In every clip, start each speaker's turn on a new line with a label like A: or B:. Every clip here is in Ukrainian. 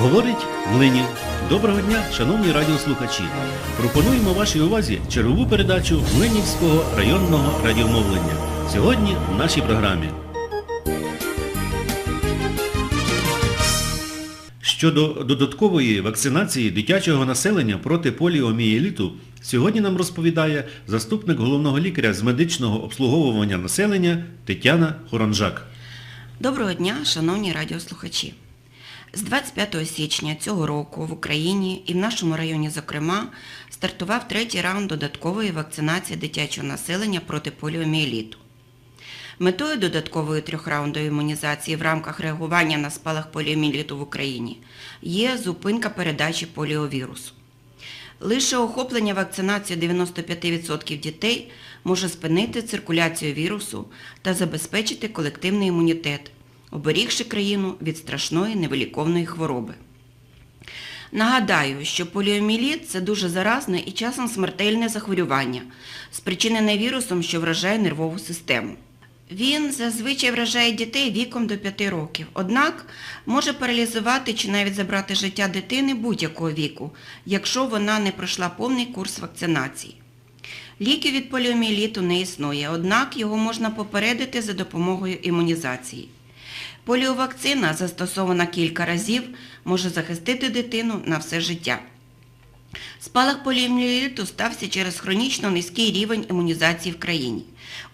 A: Говорить Млинів. Доброго дня, шановні радіослухачі. Пропонуємо вашій увазі чергову передачу Млинівського районного радіомовлення. Сьогодні в нашій програмі. Щодо додаткової вакцинації дитячого населення проти поліомієліту, сьогодні нам розповідає заступник головного лікаря з медичного обслуговування населення Тетяна Хоронжак.
B: Доброго дня, шановні радіослухачі. З 25 січня цього року в Україні і в нашому районі, зокрема, стартував третій раунд додаткової вакцинації дитячого населення проти поліомієліту. Метою додаткової трьохраундової імунізації в рамках реагування на спалах поліомієліту в Україні є зупинка передачі поліовірусу. Лише охоплення вакцинацією 95% дітей може спинити циркуляцію вірусу та забезпечити колективний імунітет, оберігши країну від страшної невиліковної хвороби. Нагадаю, що поліоміеліт – це дуже заразне і часом смертельне захворювання, спричинене вірусом, що вражає нервову систему. Він зазвичай вражає дітей віком до 5 років, однак може паралізувати чи навіть забрати життя дитини будь-якого віку, якщо вона не пройшла повний курс вакцинації. Ліків від поліоміеліту не існує, однак його можна попередити за допомогою імунізації. Поліовакцина, застосована кілька разів, може захистити дитину на все життя. Спалах поліоміеліту стався через хронічно низький рівень імунізації в країні.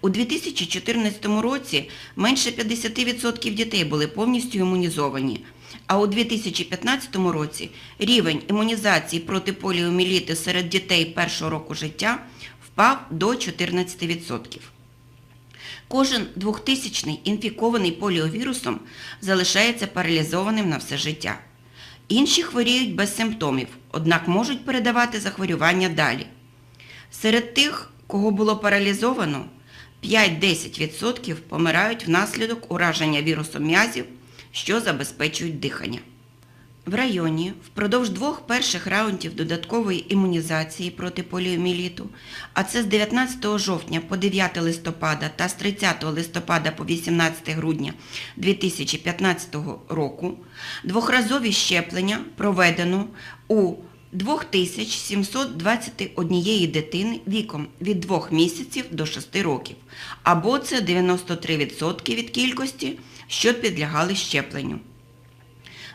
B: У 2014 році менше 50% дітей були повністю імунізовані, а у 2015 році рівень імунізації проти поліоміеліту серед дітей першого року життя впав до 14%. Кожен 2000-й інфікований поліовірусом залишається паралізованим на все життя. Інші хворіють без симптомів, однак можуть передавати захворювання далі. Серед тих, кого було паралізовано, 5-10% помирають внаслідок ураження вірусом м'язів, що забезпечують дихання. В районі впродовж двох перших раундів додаткової імунізації проти поліоміеліту, а це з 19 жовтня по 9 листопада та з 30 листопада по 18 грудня 2015 року, двохразові щеплення проведено у 2721 дитини віком від 2 місяців до 6 років, або це 93% від кількості, що підлягали щепленню.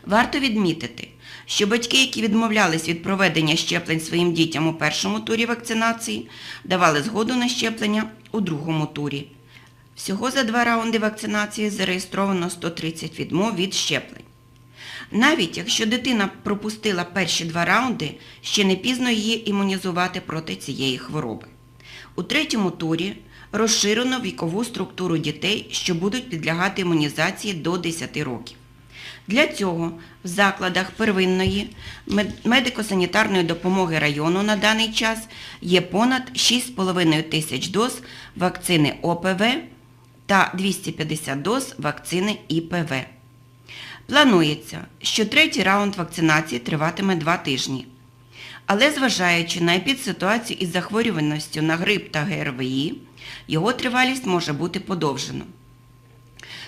B: Варто відмітити, що батьки, які відмовлялись від проведення щеплень своїм дітям у першому турі вакцинації, давали згоду на щеплення у другому турі. Всього за два раунди вакцинації зареєстровано 130 відмов від щеплень. Навіть якщо дитина пропустила перші два раунди, ще не пізно її імунізувати проти цієї хвороби. У третьому турі розширено вікову структуру дітей, що будуть підлягати імунізації до 10 років. Для цього в закладах первинної медико-санітарної допомоги району на даний час є понад 6,5 тисяч доз вакцини ОПВ та 250 доз вакцини ІПВ. Планується, що третій раунд вакцинації триватиме два тижні. Але зважаючи на епідситуацію із захворюваністю на грип та ГРВІ, його тривалість може бути подовжено.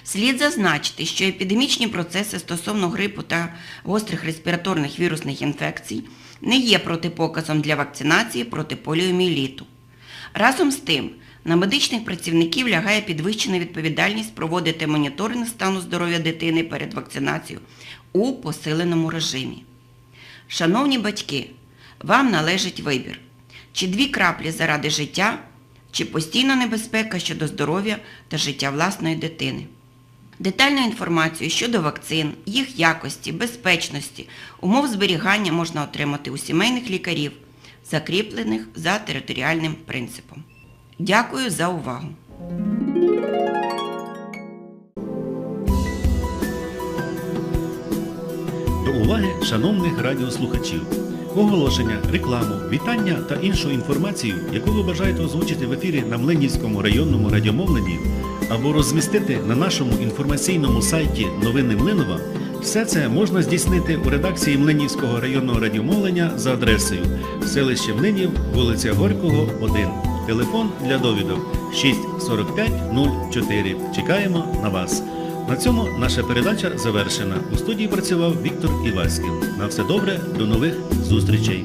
B: Слід зазначити, що епідемічні процеси стосовно грипу та гострих респіраторних вірусних інфекцій не є протипоказом для вакцинації проти поліоміеліту. Разом з тим, на медичних працівників лягає підвищена відповідальність проводити моніторинг стану здоров'я дитини перед вакцинацією у посиленому режимі. Шановні батьки, вам належить вибір, чи дві краплі заради життя, чи постійна небезпека щодо здоров'я та життя власної дитини. Детальну інформацію щодо вакцин, їх якості, безпечності, умов зберігання можна отримати у сімейних лікарів, закріплених за територіальним принципом. Дякую за увагу!
A: До уваги шановних радіослухачів. Оголошення, рекламу, вітання та іншу інформацію, яку ви бажаєте озвучити в ефірі на Млинівському районному радіомовленні або розмістити на нашому інформаційному сайті Новини Млинова, все це можна здійснити у редакції Млинівського районного радіомовлення за адресою селище Млинів, вулиця Горького, 1. Телефон для довідок 645 04. Чекаємо на вас. На цьому наша передача завершена. У студії працював Віктор Іваськів. На все добре, до нових зустрічей!